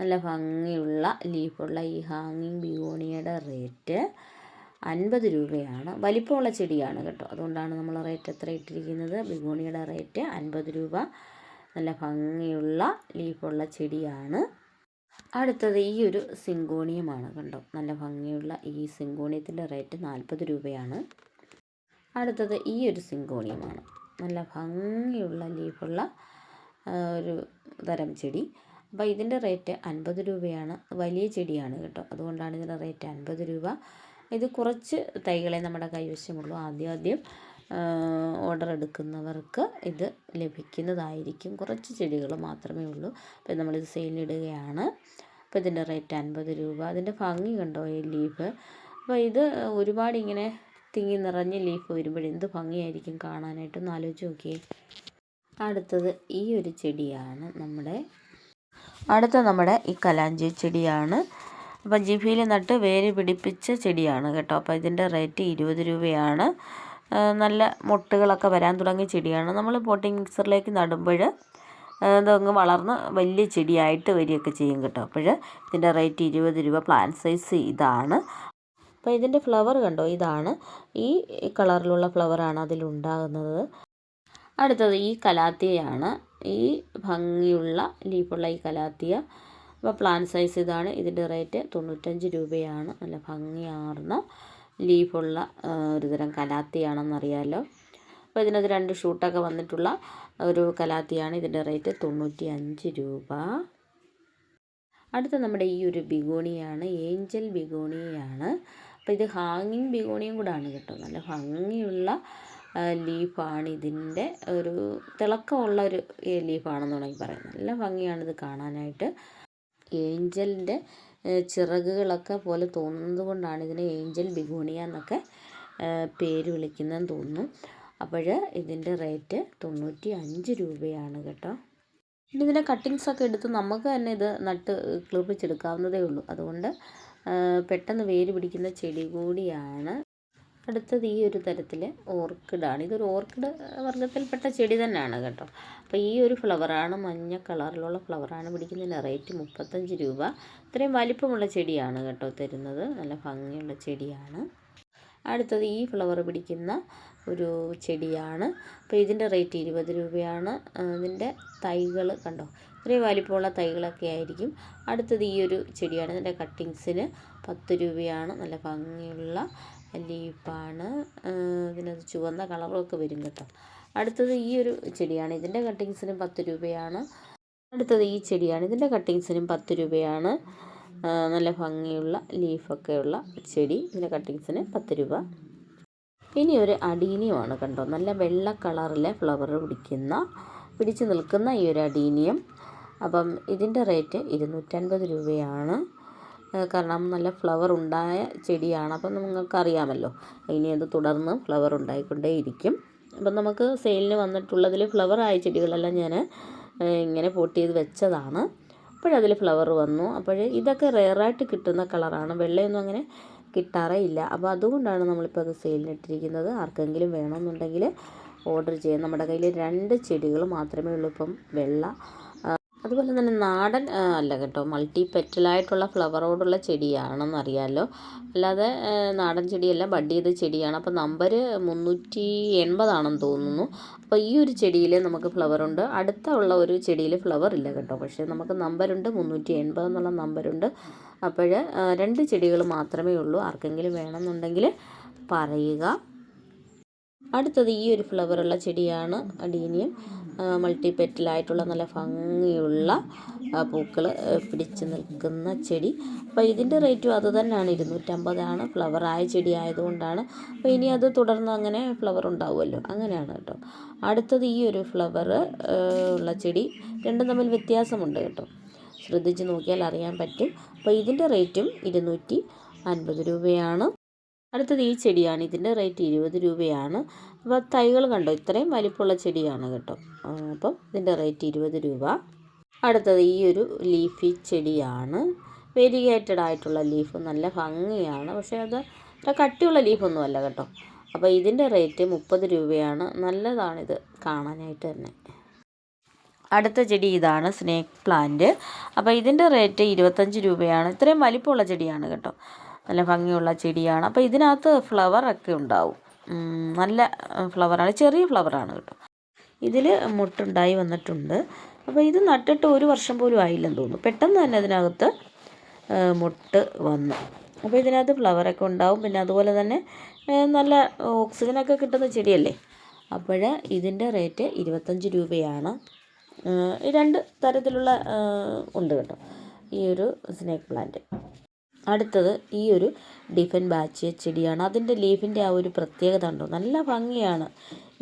നല്ല ഭംഗിയുള്ള ലീഫുള്ള ഈ ഹാങ്ങിങ് ബിഗോണിയുടെ റേറ്റ് അൻപത് രൂപയാണ്. വലിപ്പമുള്ള ചെടിയാണ് കേട്ടോ. അതുകൊണ്ടാണ് നമ്മൾ റേറ്റ് എത്ര ഇട്ടിരിക്കുന്നത്? ബിഗോണിയുടെ റേറ്റ് അൻപത് രൂപ. നല്ല ഭംഗിയുള്ള ലീഫുള്ള ചെടിയാണ്. അടുത്തത് ഈ ഒരു സിങ്കോണിയമാണ് കണ്ടോ. നല്ല ഭംഗിയുള്ള ഈ സിങ്കോണിയത്തിന്റെ റേറ്റ് നാൽപ്പത് രൂപയാണ്. അടുത്തത് ഈ ഒരു സിങ്കോണിയമാണ്. നല്ല ഭംഗിയുള്ള ലീഫുള്ള ഒരു തരം ചെടി. അപ്പോൾ ഇതിന്റെ റേറ്റ് അൻപത് രൂപയാണ്. വലിയ ചെടിയാണ് കേട്ടോ. അതുകൊണ്ടാണ് ഇതിന്റെ റേറ്റ് അൻപത് രൂപ. ഇത് കുറച്ച് തൈകളെ നമ്മുടെ കൈവശമുള്ളൂ. ആദ്യം ആദ്യം ഓർഡർ എടുക്കുന്നവർക്ക് ഇത് ലഭിക്കുന്നതായിരിക്കും. കുറച്ച് ചെടികൾ മാത്രമേ ഉള്ളൂ. അപ്പോൾ നമ്മളിത് സെയിലിടുകയാണ്. അപ്പോൾ ഇതിന്റെ റേറ്റ് അൻപത് രൂപ. അതിന്റെ ഭംഗി കണ്ടോ ഈ ലീഫ്? അപ്പോൾ ഇത് ഒരുപാട് ഇങ്ങനെ തിങ്ങി നിറഞ്ഞ് ലീഫ് വരുമ്പോൾ എന്ത് ഭംഗിയായിരിക്കും കാണാനായിട്ടൊന്ന് ആലോചിച്ച് നോക്കിയേ. അടുത്തത് ഈ ഒരു ചെടിയാണ് നമ്മുടെ അടുത്ത നമ്മുടെ ഈ കലാഞ്ചി ചെടിയാണ്. അപ്പം ജിഫിയിൽ നട്ട് വേര് പിടിപ്പിച്ച ചെടിയാണ് കേട്ടോ. അപ്പോൾ ഇതിന്റെ റേറ്റ് ഇരുപത് രൂപയാണ്. നല്ല മുട്ടുകളൊക്കെ വരാൻ തുടങ്ങിയ ചെടിയാണ്. നമ്മൾ പോട്ടിംഗ് മിക്സറിലേക്ക് നടുമ്പോൾ ഇതങ്ങ് വളർന്ന് വലിയ ചെടിയായിട്ട് വരികയൊക്കെ ചെയ്യും കേട്ടോ. അപ്പോൾ ഇതിന്റെ റേറ്റ് ഇരുപത് രൂപ പ്ലാന്റ് സൈസ് ഇതാണ്. അപ്പോൾ ഇതിന്റെ ഫ്ലവർ കണ്ടോ? ഇതാണ്. ഈ കളറിലുള്ള ഫ്ലവറാണ് അതിലുണ്ടാകുന്നത്. അടുത്തത് ഈ കലാത്തിയയാണ്. ഈ ഭംഗിയുള്ള ലീഫുള്ള ഈ കലാത്തിയ. അപ്പോൾ പ്ലാൻ സൈസ് ഇതാണ്. ഇതിന്റെ റേറ്റ് തൊണ്ണൂറ്റഞ്ച് രൂപയാണ്. നല്ല ഭംഗിയാർന്ന ലീഫുള്ള ഒരുതരം കലാത്തിയാണെന്നറിയാമല്ലോ അപ്പോൾ ഇതിനകത്ത് രണ്ട് ഷൂട്ടൊക്കെ വന്നിട്ടുള്ള ഒരു കലാത്തിയാണ്. ഇതിന്റെ റേറ്റ് തൊണ്ണൂറ്റി അഞ്ച് രൂപ. അടുത്ത നമ്മുടെ ഈ ഒരു ബിഗോണിയാണ്. ഏഞ്ചൽ ബിഗോണിയാണ്. അപ്പോൾ ഇത് ഹാങ്ങിങ് ബിഗോണിയും കൂടാണ് കേട്ടോ. നല്ല ഭംഗിയുള്ള ലീഫാണ് ഇതിന്റെ ഒരു തിളക്കമുള്ള ഒരു ലീഫാണെന്ന് വേണമെങ്കിൽ പറയാം. നല്ല ഭംഗിയാണ് ഇത് കാണാനായിട്ട്. ഏഞ്ചലിന്റെ ചിറകുകളൊക്കെ പോലെ തോന്നുന്നത് കൊണ്ടാണ് ഇതിനെ ഏഞ്ചൽ ബിഗോണിയ എന്നൊക്കെ പേര് വിളിക്കുന്നതെന്ന് തോന്നുന്നു. അപ്പോൾ ഇതിന്റെ റേറ്റ് തൊണ്ണൂറ്റി അഞ്ച് രൂപയാണ് കേട്ടോ. പിന്നെ ഇതിന്റെ കട്ടിങ്സൊക്കെ എടുത്ത് നമുക്ക് തന്നെ ഇത് നട്ട് കിളിപ്പിച്ചെടുക്കാവുന്നതേ ഉള്ളൂ. അതുകൊണ്ട് പെട്ടെന്ന് വേര് പിടിക്കുന്ന ചെടി കൂടിയാണ് അടുത്തത് ഈ ഒരു തരത്തിൽ ഓർക്കിഡാണ് ഇതൊരു ഓർക്കിഡ് വർഗത്തിൽപ്പെട്ട ചെടി തന്നെയാണ് കേട്ടോ. അപ്പോൾ ഈ ഒരു ഫ്ലവറാണ് മഞ്ഞ കളറിലുള്ള ഫ്ലവറാണ് പിടിക്കുന്നതിന് റേറ്റ് മുപ്പത്തഞ്ച് രൂപ. ഇത്രയും വലിപ്പമുള്ള ചെടിയാണ് കേട്ടോ തരുന്നത്. നല്ല ഭംഗിയുള്ള ചെടിയാണ്. അടുത്തത് ഈ ഫ്ലവർ പിടിക്കുന്ന ഒരു ചെടിയാണ്. അപ്പോൾ ഇതിന്റെ റേറ്റ് ഇരുപത് രൂപയാണ്. ഇതിന്റെ തൈകൾ കണ്ടോ? ഇത്രയും വലിപ്പമുള്ള തൈകളൊക്കെ ആയിരിക്കും. അടുത്തത് ഈ ഒരു ചെടിയാണ്. ഇതിന്റെ കട്ടിങ്സിന് പത്ത് രൂപയാണ്. നല്ല ഭംഗിയുള്ള ലീഫാണ് ഇതിനകത്ത് ചുവന്ന കളറൊക്കെ വരും കേട്ടോ. അടുത്തത് ഈ ഒരു ചെടിയാണ്. ഇതിന്റെ കട്ടിങ്സിനും പത്ത് രൂപയാണ്. അടുത്തത് ഈ ചെടിയാണ്. ഇതിന്റെ കട്ടിങ്സിനും പത്ത് രൂപയാണ്. നല്ല ഭംഗിയുള്ള ലീഫൊക്കെയുള്ള ചെടി. ഇതിന്റെ കട്ടിങ്സിന് പത്ത് രൂപ. ഇനി ഒരു അടീനിയമാണ് കണ്ടോ. നല്ല വെള്ള കളറിലെ ഫ്ലവർ പിടിക്കുന്ന പിടിച്ചു നിൽക്കുന്ന ഈ ഒരു അടീനിയം. അപ്പം ഇതിന്റെ റേറ്റ് ഇരുന്നൂറ്റൻപത് രൂപയാണ്. കാരണം നല്ല ഫ്ലവർ ഉണ്ടായ ചെടിയാണ്. അപ്പം നിങ്ങൾക്കറിയാമല്ലോ. ഇനി അത് തുടർന്ന് ഫ്ലവർ ഉണ്ടായിക്കൊണ്ടേയിരിക്കും. അപ്പം നമുക്ക് സെയിലിന് വന്നിട്ടുള്ളതിൽ ഫ്ലവർ ആയ ചെടികളെല്ലാം ഞാൻ ഇങ്ങനെ പോട്ട് ചെയ്ത് വെച്ചതാണ്. അപ്പോഴതിൽ ഫ്ലവർ വന്നു. അപ്പോഴേ ഇതൊക്കെ റെയറായിട്ട് കിട്ടുന്ന കളറാണ് വെള്ളയൊന്നും അങ്ങനെ കിട്ടാറേ ഇല്ല. അപ്പോൾ അതുകൊണ്ടാണ് നമ്മളിപ്പോൾ അത് സെയിലിനിട്ടിരിക്കുന്നത് ആർക്കെങ്കിലും വേണമെന്നുണ്ടെങ്കിൽ ഓർഡർ ചെയ്യാം. നമ്മുടെ കയ്യിൽ രണ്ട് ചെടികൾ മാത്രമേ ഉള്ളൂ. ഇപ്പം വെള്ള അതുപോലെ തന്നെ നാടൻ അല്ല കേട്ടോ മൾട്ടി പെറ്റലായിട്ടുള്ള ഫ്ലവറോടുള്ള ചെടിയാണെന്ന് അറിയാമല്ലോ അല്ലാതെ നാടൻ ചെടിയല്ല ബഡ് ചെയ്ത ചെടിയാണ്. അപ്പോൾ നമ്പർ മുന്നൂറ്റി എൺപതാണെന്ന് തോന്നുന്നു. അപ്പോൾ ഈ ഒരു ചെടിയിൽ നമുക്ക് ഫ്ലവർ ഉണ്ട് അടുത്ത ഉള്ള ഒരു ചെടിയിൽ ഫ്ലവർ ഇല്ല കേട്ടോ. പക്ഷേ നമുക്ക് നമ്പറുണ്ട് മുന്നൂറ്റി എൺപത് എന്നുള്ള നമ്പറുണ്ട് അപ്പോൾ രണ്ട് ചെടികൾ മാത്രമേ ഉള്ളൂ. ആർക്കെങ്കിലും വേണമെന്നുണ്ടെങ്കിൽ പറയുക. അടുത്തത് ഈ ഒരു ഫ്ലവറുള്ള ചെടിയാണ് അഡീനിയം. മൾട്ടി പെറ്റലായിട്ടുള്ള നല്ല ഭംഗിയുള്ള പൂക്കൾ പിടിച്ച് നിൽക്കുന്ന ചെടി. അപ്പോൾ ഇതിന്റെ റേറ്റും അത് തന്നെയാണ്. ഇരുന്നൂറ്റമ്പതാണ് ഫ്ലവറായ ചെടി ആയതുകൊണ്ടാണ്. അപ്പോൾ ഇനി അത് തുടർന്ന് അങ്ങനെ ഫ്ലവർ ഉണ്ടാവുമല്ലോ. അങ്ങനെയാണ് കേട്ടോ. അടുത്തത് ഈ ഒരു ഫ്ലവർ ഉള്ള ചെടി രണ്ടും തമ്മിൽ വ്യത്യാസമുണ്ട് കേട്ടോ. ശ്രദ്ധിച്ച് നോക്കിയാൽ അറിയാൻ പറ്റും. അപ്പോൾ ഇതിന്റെ റേറ്റും ഇരുന്നൂറ്റി അൻപത് രൂപയാണ്. അടുത്തത് ഈ ചെടിയാണ്. ഇതിന്റെ റേറ്റ് ഇരുപത് രൂപയാണ്. അപ്പോൾ തൈകൾ കണ്ടോ? ഇത്രയും വലിപ്പമുള്ള ചെടിയാണ് കേട്ടോ. അപ്പം ഇതിന്റെ റേറ്റ് ഇരുപത് രൂപ. അടുത്തത് ഈ ഒരു ലീഫി ചെടിയാണ്. വെരിഗേറ്റഡ് ആയിട്ടുള്ള ലീഫ്. നല്ല ഭംഗിയാണ്. പക്ഷേ അത് അത്ര കട്ടിയുള്ള ലീഫൊന്നും അല്ല കേട്ടോ. അപ്പോൾ ഇതിന്റെ റേറ്റ് മുപ്പത് രൂപയാണ്. നല്ലതാണിത് കാണാനായിട്ട് തന്നെ. അടുത്ത ചെടി ഇതാണ് സ്നേക്ക് പ്ലാന്റ്. അപ്പോൾ ഇതിന്റെ റേറ്റ് ഇരുപത്തഞ്ച് രൂപയാണ്. ഇത്രയും വലിപ്പമുള്ള ചെടിയാണ് കേട്ടോ. നല്ല ഭംഗിയുള്ള ചെടിയാണ്. അപ്പോൾ ഇതിനകത്ത് ഫ്ലവറൊക്കെ ഉണ്ടാവും. നല്ല ഫ്ലവറാണ് ചെറിയ ഫ്ലവറാണ് കേട്ടോ. ഇതിൽ മുട്ടുണ്ടായി വന്നിട്ടുണ്ട്. അപ്പോൾ ഇത് നട്ടിട്ട് ഒരു വർഷം പോലും ആയില്ലെന്ന് തോന്നുന്നു. പെട്ടെന്ന് തന്നെ അതിനകത്ത് മുട്ട് വന്നു. അപ്പോൾ ഇതിനകത്ത് ഫ്ലവറൊക്കെ ഉണ്ടാവും. പിന്നെ അതുപോലെ തന്നെ നല്ല ഓക്സിജനൊക്കെ കിട്ടുന്ന ചെടിയല്ലേ? അപ്പോൾ ഇതിന്റെ റേറ്റ് ഇരുപത്തഞ്ച് രൂപയാണ്. രണ്ട് തരത്തിലുള്ള ഉണ്ട് കേട്ടോ. ഈ ഒരു സ്നേക്ക് പ്ലാന്റ് അടുത്തത് ഈ ഒരു ഡിഫൻ ബാച്ചിയ ചെടിയാണ്. അതിന്റെ ലീഫിന്റെ ആ ഒരു പ്രത്യേകത ഉണ്ടോ? നല്ല ഭംഗിയാണ്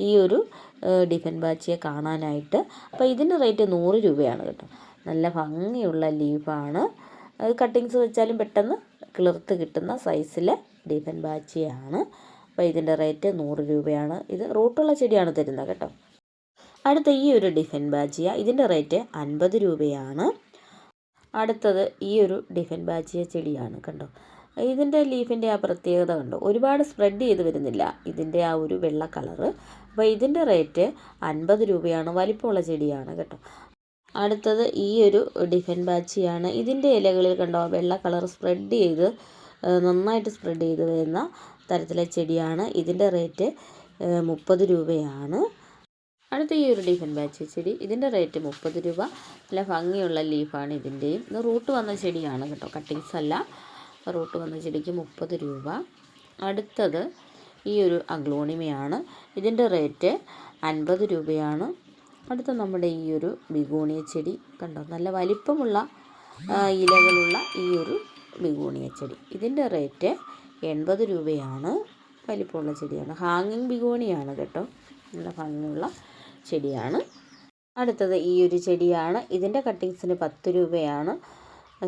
ഈ ഒരു ഡിഫൻ ബാച്ചിയെ കാണാനായിട്ട്. അപ്പോൾ ഇതിന്റെ റേറ്റ് നൂറ് രൂപയാണ് കേട്ടോ. നല്ല ഭംഗിയുള്ള ലീഫാണ്. അത് കട്ടിങ്സ് വെച്ചാലും പെട്ടെന്ന് കിളിർത്ത് കിട്ടുന്ന സൈസിലെ ഡിഫൻ ബാച്ചിയാണ്. അപ്പോൾ ഇതിന്റെ റേറ്റ് നൂറ് രൂപയാണ്. ഇത് റൂട്ടുള്ള ചെടിയാണ് തരുന്നത് കേട്ടോ. അടുത്ത ഈ ഒരു ഡിഫൻ ബാജിയ ഇതിന്റെ റേറ്റ് അൻപത് രൂപയാണ്. അടുത്തത് ഈ ഒരു ഡിഫൻ ബാച്ചിയ ചെടിയാണ് കണ്ടോ? ഇതിന്റെ ലീഫിന്റെ ആ പ്രത്യേകത കണ്ടോ? ഒരുപാട് സ്പ്രെഡ് ചെയ്ത് വരുന്നില്ല. ഇതിന്റെ ആ ഒരു വെള്ള കളർ അപ്പോൾ ഇതിന്റെ റേറ്റ് അൻപത് രൂപയാണ്. വലിപ്പമുള്ള ചെടിയാണ് കേട്ടോ. അടുത്തത് ഈ ഒരു ഡിഫൻ ബാച്ചിയാണ്. ഇതിന്റെ ഇലകളിൽ കണ്ടോ? വെള്ള കളർ സ്പ്രെഡ് ചെയ്ത് നന്നായിട്ട് സ്പ്രെഡ് ചെയ്ത് വരുന്ന തരത്തിലെ ചെടിയാണ്. ഇതിന്റെ റേറ്റ് മുപ്പത് രൂപയാണ്. അടുത്ത ഈ ഒരു ഡിഫൻ ബാച്ച് ചെടി. ഇതിന്റെ റേറ്റ് മുപ്പത് രൂപ. നല്ല ഭംഗിയുള്ള ലീഫാണ് ഇതിന്റെയും. ഇത് റൂട്ട് വന്ന ചെടിയാണ് കേട്ടോ. കട്ടിങ്സ് അല്ല. റൂട്ട് വന്ന ചെടിക്ക് മുപ്പത് രൂപ. അടുത്തത് ഈ ഒരു അഗ്ലോണിമയാണ്. ഇതിന്റെ റേറ്റ് അൻപത് രൂപയാണ്. അടുത്ത നമ്മുടെ ഈ ഒരു ബിഗോണിയ ചെടി കണ്ടോ? നല്ല വലിപ്പമുള്ള ഇലകളുള്ള ഈ ഒരു ബിഗോണിയ ചെടി. ഇതിന്റെ റേറ്റ് എൺപത് രൂപയാണ്. വലിപ്പമുള്ള ചെടിയാണ്. ഹാങ്ങിങ് ബിഗോണിയാണ് കേട്ടോ. നല്ല ഭംഗിയുള്ള ചെടിയാണ്. അടുത്തത് ഈ ഒരു ചെടിയാണ്. ഇതിന്റെ കട്ടിങ്സിന് പത്ത് രൂപയാണ്.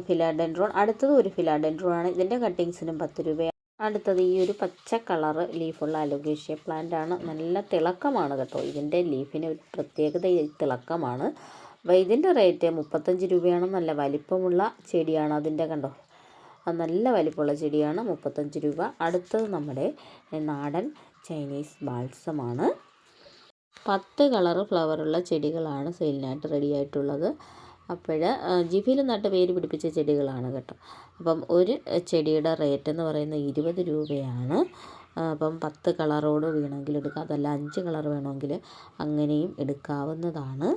ഫിലാഡെൻഡ്രോൺ. അടുത്തത് ഒരു ഫിലാഡെൻഡ്രോൺ ആണ് ഇതിന്റെ കട്ടിങ്സിനും പത്ത് രൂപയാണ്. അടുത്തത് ഈ ഒരു പച്ച കളറ് ലീഫുള്ള അലോഗേഷ്യ പ്ലാന്റ് ആണ്. നല്ല തിളക്കമാണ് കേട്ടോ. ഇതിന്റെ ലീഫിന് ഒരു പ്രത്യേകത തിളക്കമാണ്. അപ്പോൾ ഇതിന്റെ റേറ്റ് മുപ്പത്തഞ്ച് രൂപയാണ്. നല്ല വലിപ്പമുള്ള ചെടിയാണ് അതിന്റെ കണ്ടോ. നല്ല വലിപ്പമുള്ള ചെടിയാണ്. മുപ്പത്തഞ്ച് രൂപ. അടുത്തത് നമ്മുടെ നാടൻ ചൈനീസ് ബാൾസമാണ് പത്ത് കളറ് ഫ്ലവറുള്ള ചെടികളാണ് സെയിലിനായിട്ട് റെഡി ആയിട്ടുള്ളത് അപ്പോൾ ജിഫിയിൽ നട്ട് വേര് പിടിപ്പിച്ച ചെടികളാണ് കേട്ടോ. അപ്പം ഒരു ചെടിയുടെ റേറ്റ് എന്ന് പറയുന്നത് ഇരുപത് രൂപയാണ്. അപ്പം പത്ത് കളറോട് വേണമെങ്കിൽ എടുക്കാം. അതല്ല അഞ്ച് കളർ വേണമെങ്കിൽ അങ്ങനെയും എടുക്കാവുന്നതാണ്.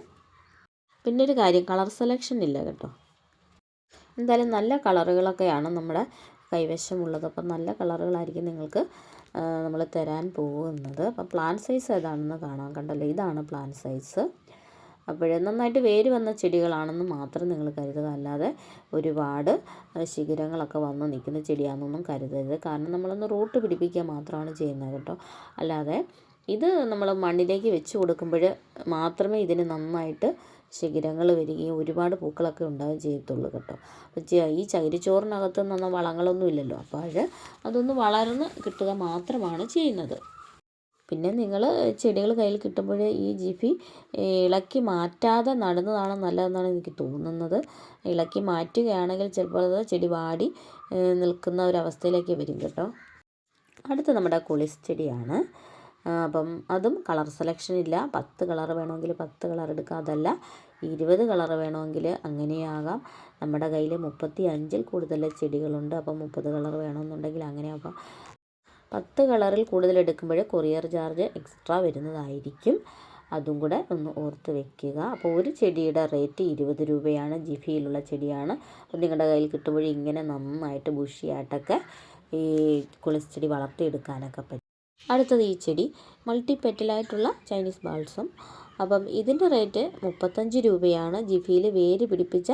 പിന്നെ ഒരു കാര്യം കളർ സെലക്ഷൻ ഇല്ല കേട്ടോ. എന്തായാലും നല്ല കളറുകളൊക്കെയാണ് നമ്മുടെ കൈവശമുള്ളത്. അപ്പം നല്ല കളറുകളായിരിക്കും നിങ്ങൾക്ക് നമ്മൾ തരാൻ പോകുന്നത്. അപ്പോൾ പ്ലാൻ സൈസ് ഏതാണെന്ന് കാണാം. കണ്ടല്ലോ? ഇതാണ് പ്ലാൻ സൈസ് അപ്പോഴേ നന്നായിട്ട് വേര് വന്ന ചെടികളാണെന്ന് മാത്രം നിങ്ങൾ കരുതുക. അല്ലാതെ ഒരുപാട് ശിഖരങ്ങളൊക്കെ വന്ന് നിൽക്കുന്ന ചെടിയാണെന്നൊന്നും കരുതരുത്. കാരണം നമ്മളൊന്ന് റൂട്ട് പിടിപ്പിക്കുക മാത്രമാണ് ചെയ്യുന്നത് കേട്ടോ. അല്ലാതെ ഇത് നമ്മൾ മണ്ണിലേക്ക് വെച്ച് കൊടുക്കുമ്പോൾ മാത്രമേ ഇതിന് നന്നായിട്ട് ശിഖരങ്ങൾ വരികയും ഒരുപാട് പൂക്കളൊക്കെ ഉണ്ടാവുകയും ചെയ്യത്തുള്ളൂ കേട്ടോ. അപ്പോൾ ഈ ചകിരിച്ചോറിനകത്ത് നിന്നൊന്നും വളങ്ങളൊന്നും ഇല്ലല്ലോ. അപ്പോൾ അത് അതൊന്ന് വളർന്ന് കിട്ടുക മാത്രമാണ് ചെയ്യുന്നത്. പിന്നെ നിങ്ങൾ ചെടികൾ കയ്യിൽ കിട്ടുമ്പോൾ ഈ ജിഫി ഇളക്കി മാറ്റാതെ നടുന്നതാണ് നല്ലതെന്നാണ് എനിക്ക് തോന്നുന്നത്. ഇളക്കി മാറ്റുകയാണെങ്കിൽ ചിലപ്പോൾ അത് ചെടി വാടി നിൽക്കുന്ന ഒരവസ്ഥയിലേക്ക് വരും കേട്ടോ. അടുത്ത നമ്മുടെ കുളിസ് ചെടിയാണ് അപ്പം അതും കളർ സെലക്ഷൻ ഇല്ല. പത്ത് കളർ വേണമെങ്കിൽ പത്ത് കളർ എടുക്കാം. അതല്ല ഇരുപത് കളർ വേണമെങ്കിൽ അങ്ങനെയാകാം. നമ്മുടെ കയ്യിൽ മുപ്പത്തി അഞ്ചിൽ കൂടുതൽ ചെടികളുണ്ട്. അപ്പം മുപ്പത് കളർ വേണമെന്നുണ്ടെങ്കിൽ അങ്ങനെ അപ്പം പത്ത് കളറിൽ കൂടുതൽ എടുക്കുമ്പോൾ കൊറിയർ ചാർജ് എക്സ്ട്രാ വരുന്നതായിരിക്കും. അതും കൂടെ ഒന്ന് ഓർത്ത് വെക്കുക. അപ്പോൾ ഒരു ചെടിയുടെ റേറ്റ് ഇരുപത് രൂപയാണ്. ജിഫിയിലുള്ള ചെടിയാണ്. അപ്പോൾ നിങ്ങളുടെ കയ്യിൽ കിട്ടുമ്പോൾ ഇങ്ങനെ നന്നായിട്ട് ബുഷിയായിട്ടൊക്കെ ഈ കുളിച്ചെടി വളർത്തിയെടുക്കാനൊക്കെ പറ്റും. അടുത്തത് ഈ ചെടി. മൾട്ടി പെറ്റലായിട്ടുള്ള ചൈനീസ് ബാൾസം. അപ്പം ഇതിന്റെ റേറ്റ് മുപ്പത്തഞ്ച് രൂപയാണ്. ജിഫിയിൽ വേര് പിടിപ്പിച്ച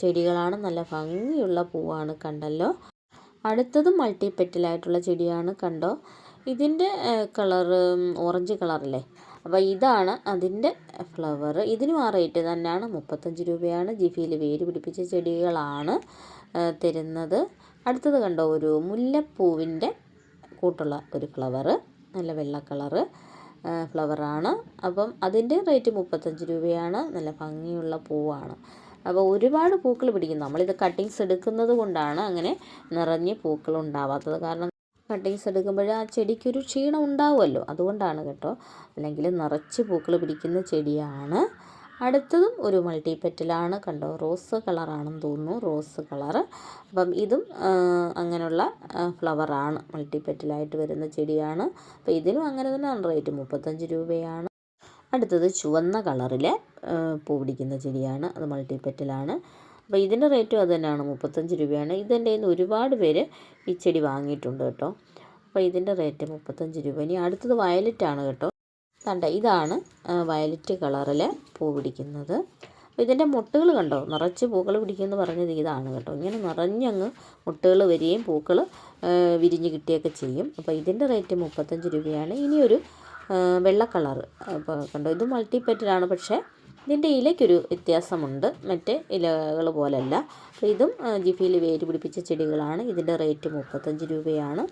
ചെടികളാണ്. നല്ല ഭംഗിയുള്ള പൂവാണ് കണ്ടല്ലോ. അടുത്തതും മൾട്ടി പെറ്റലായിട്ടുള്ള ചെടിയാണ് കണ്ടോ. ഇതിന്റെ കളർ ഓറഞ്ച് കളറല്ലേ. അപ്പോൾ ഇതാണ് അതിന്റെ ഫ്ലവർ. ഇതിനും ആ റേറ്റ് തന്നെയാണ്. മുപ്പത്തഞ്ച് രൂപയാണ്. ജിഫിയിൽ വേര് പിടിപ്പിച്ച ചെടികളാണ് തരുന്നത്. അടുത്തത് കണ്ടോ. ഒരു മുല്ലപ്പൂവിന്റെ കൂട്ടുള്ള ഒരു ഫ്ലവറ് നല്ല വെള്ള കളറ് ഫ്ലവറാണ് അപ്പം അതിന്റെ റേറ്റ് മുപ്പത്തഞ്ച് രൂപയാണ്. നല്ല ഭംഗിയുള്ള പൂവാണ്. അപ്പോൾ ഒരുപാട് പൂക്കൾ പിടിക്കും. നമ്മളിത് കട്ടിങ്സ് എടുക്കുന്നത് കൊണ്ടാണ് അങ്ങനെ നിറഞ്ഞ് പൂക്കൾ ഉണ്ടാവാത്തത്. കാരണം കട്ടിങ്സ് എടുക്കുമ്പോൾ ആ ചെടിക്കൊരു ക്ഷീണം ഉണ്ടാവുമല്ലോ. അതുകൊണ്ടാണ് കേട്ടോ. അല്ലെങ്കിൽ നിറച്ച് പൂക്കൾ പിടിക്കുന്ന ചെടിയാണ്. അടുത്തതും ഒരു മൾട്ടി പെറ്റലാണ് കണ്ടോ. റോസ് കളറാണെന്ന് തോന്നുന്നു. Rose colour. അപ്പം ഇതും അങ്ങനെയുള്ള ഫ്ലവറാണ്. മൾട്ടി പെറ്റലായിട്ട് വരുന്ന ചെടിയാണ്. അപ്പോൾ ഇതിലും അങ്ങനെ തന്നെയാണ് റേറ്റ്. മുപ്പത്തഞ്ച് രൂപയാണ്. അടുത്തത് ചുവന്ന കളറിലെ പൂ പിടിക്കുന്ന ചെടിയാണ്. അത് മൾട്ടി പെറ്റലാണ് അപ്പോൾ ഇതിന്റെ റേറ്റും അത് തന്നെയാണ്. മുപ്പത്തഞ്ച് രൂപയാണ്. ഇതെന്റെ കയ്യിൽ നിന്ന് ഒരുപാട് പേര് ഈ ചെടി വാങ്ങിയിട്ടുണ്ട് കേട്ടോ. അപ്പോൾ ഇതിന്റെ റേറ്റ് മുപ്പത്തഞ്ച് രൂപ. ഇനി അടുത്തത് വയലറ്റ് ആണ് കേട്ടോ. കണ്ട ഇതാണ് വയലറ്റ് കളറിൽ പൂ പിടിക്കുന്നത്. ഇതിന്റെ മുട്ടുകൾ കണ്ടോ? നിറച്ച് പൂക്കൾ പിടിക്കുമെന്ന് പറഞ്ഞത് ഇതാണ് കേട്ടോ. ഇങ്ങനെ നിറഞ്ഞങ്ങ് മുട്ടുകൾ വരികയും പൂക്കൾ വിരിഞ്ഞ് കിട്ടുകയൊക്കെ ചെയ്യും. അപ്പോൾ ഇതിന്റെ റേറ്റ് മുപ്പത്തഞ്ച് രൂപയാണ്. ഇനിയൊരു വെള്ള കളറ് അപ്പോൾ കണ്ടോ? ഇത് മൾട്ടി പെറ്റലാണ് പക്ഷേ ഇതിന്റെ ഇലയ്ക്കൊരു വ്യത്യാസമുണ്ട്. മറ്റേ ഇലകൾ പോലല്ല. അപ്പോൾ ഇതും ജിഫിയിൽ വേര് പിടിപ്പിച്ച ചെടികളാണ്. ഇതിന്റെ റേറ്റ് മുപ്പത്തഞ്ച് രൂപയാണ്.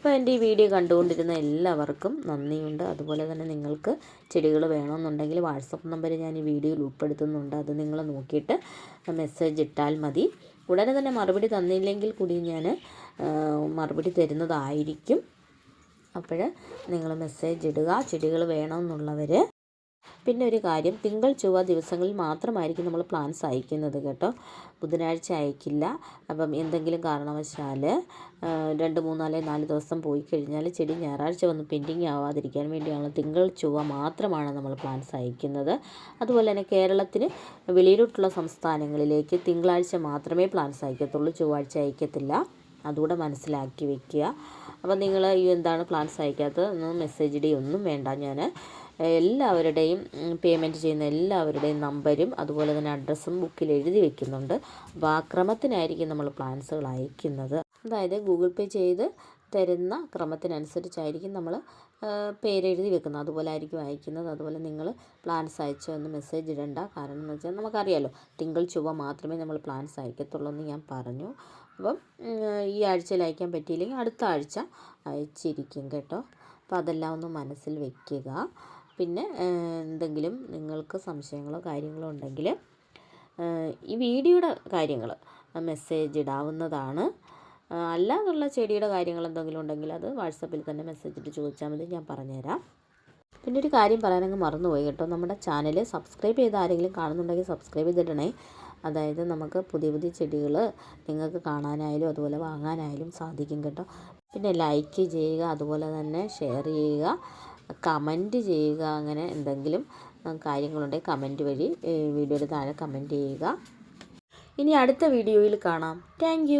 അപ്പോൾ എന്റെ ഈ വീഡിയോ കണ്ടുകൊണ്ടിരുന്ന എല്ലാവർക്കും നന്ദിയുണ്ട്. അതുപോലെ തന്നെ നിങ്ങൾക്ക് ചെടികൾ വേണമെന്നുണ്ടെങ്കിൽ വാട്സപ്പ് നമ്പർ ഞാൻ ഈ വീഡിയോയിൽ ഉൾപ്പെടുത്തുന്നുണ്ട്. അത് നിങ്ങൾ നോക്കിയിട്ട് മെസ്സേജ് ഇട്ടാൽ മതി. ഉടനെ തന്നെ മറുപടി തന്നില്ലെങ്കിൽ കൂടി ഞാൻ മറുപടി തരുന്നതായിരിക്കും. അപ്പോൾ നിങ്ങൾ മെസ്സേജ് ഇടുക. ചെടികൾ വേണമെന്നുള്ളവർ പിന്നെ ഒരു കാര്യം തിങ്കൾ ചൊവ്വ ദിവസങ്ങളിൽ മാത്രമായിരിക്കും നമ്മൾ പ്ലാൻസ് അയക്കുന്നത് കേട്ടോ. ബുധനാഴ്ച അയക്കില്ല. അപ്പം എന്തെങ്കിലും കാരണവശാൽ രണ്ട് മൂന്നാൽ നാല് ദിവസം പോയി കഴിഞ്ഞാൽ ചെടി ഞായറാഴ്ച വന്ന് പെൻഡിങ് ആവാതിരിക്കാൻ വേണ്ടിയാണ് തിങ്കൾ ചൊവ്വ മാത്രമാണ് നമ്മൾ പ്ലാൻസ് അയക്കുന്നത്. അതുപോലെ തന്നെ കേരളത്തിന് വെളിയിലോട്ടുള്ള സംസ്ഥാനങ്ങളിലേക്ക് തിങ്കളാഴ്ച മാത്രമേ പ്ലാൻസ് അയക്കത്തുള്ളൂ. ചൊവ്വാഴ്ച അയക്കത്തില്ല. അതുകൂടെ മനസ്സിലാക്കി വെക്കുക. അപ്പം നിങ്ങൾ ഈ എന്താണ് പ്ലാൻസ് അയക്കാത്തത്? ഒന്നും മെസ്സേജ് ഇടുകയൊന്നും വേണ്ട. ഞാൻ എല്ലാവരുടെയും പേയ്മെന്റ് ചെയ്യുന്ന എല്ലാവരുടെയും നമ്പരും അതുപോലെ തന്നെ അഡ്രസ്സും ബുക്കിൽ എഴുതി വെക്കുന്നുണ്ട്. അപ്പോൾ ആ ക്രമത്തിനായിരിക്കും നമ്മൾ പ്ലാൻസുകൾ അയക്കുന്നത്. അതായത് ഗൂഗിൾ പേ ചെയ്ത് തരുന്ന ക്രമത്തിനനുസരിച്ചായിരിക്കും നമ്മൾ പേരെഴുതി വെക്കുന്നത്. അതുപോലെ ആയിരിക്കും അയക്കുന്നത്. അതുപോലെ നിങ്ങൾ പ്ലാൻസ് അയച്ചോ എന്ന് മെസ്സേജ് ഇടണ്ട. കാരണം എന്ന് വെച്ചാൽ നമുക്കറിയാലോ തിങ്കൾ ചൊവ്വ മാത്രമേ നമ്മൾ പ്ലാൻസ് അയക്കത്തുള്ളൂ എന്ന് ഞാൻ പറഞ്ഞു. അപ്പം ഈ ആഴ്ചയിൽ അയക്കാൻ പറ്റിയില്ലെങ്കിൽ അടുത്ത ആഴ്ച അയച്ചിരിക്കും കേട്ടോ. അപ്പോൾ അതെല്ലാം ഒന്ന് മനസ്സിൽ വെക്കുക. പിന്നെ എന്തെങ്കിലും നിങ്ങൾക്ക് സംശയങ്ങളോ കാര്യങ്ങളോ ഉണ്ടെങ്കിൽ ഈ വീഡിയോയുടെ കാര്യങ്ങൾ മെസ്സേജ് ഇടാവുന്നതാണ്. അല്ലാതുള്ള ചെടിയുടെ കാര്യങ്ങൾ എന്തെങ്കിലും ഉണ്ടെങ്കിൽ അത് വാട്സപ്പിൽ തന്നെ മെസ്സേജ് ഇട്ട് ചോദിച്ചാൽ മതി ഞാൻ പറഞ്ഞുതരാം. പിന്നെ ഒരു കാര്യം പറയാനങ്ങ് മറന്നുപോയി കേട്ടോ. നമ്മുടെ ചാനൽ സബ്സ്ക്രൈബ് ചെയ്ത് ആരെങ്കിലും കാണുന്നുണ്ടെങ്കിൽ സബ്സ്ക്രൈബ് ചെയ്തിടണേ. അതായത് നമുക്ക് പുതിയ പുതിയ ചെടികൾ നിങ്ങൾക്ക് കാണാനായാലും അതുപോലെ വാങ്ങാനായാലും സാധിക്കും കേട്ടോ. പിന്നെ ലൈക്ക് ചെയ്യുക അതുപോലെ തന്നെ ഷെയർ ചെയ്യുക. കമന്റ് ചെയ്യുക അങ്ങനെ എന്തെങ്കിലും കാര്യങ്ങളുണ്ടെങ്കിൽ കമന്റ് വഴി വീഡിയോയുടെ താഴെ കമന്റ് ചെയ്യുക. ഇനി അടുത്ത വീഡിയോയിൽ കാണാം. താങ്ക്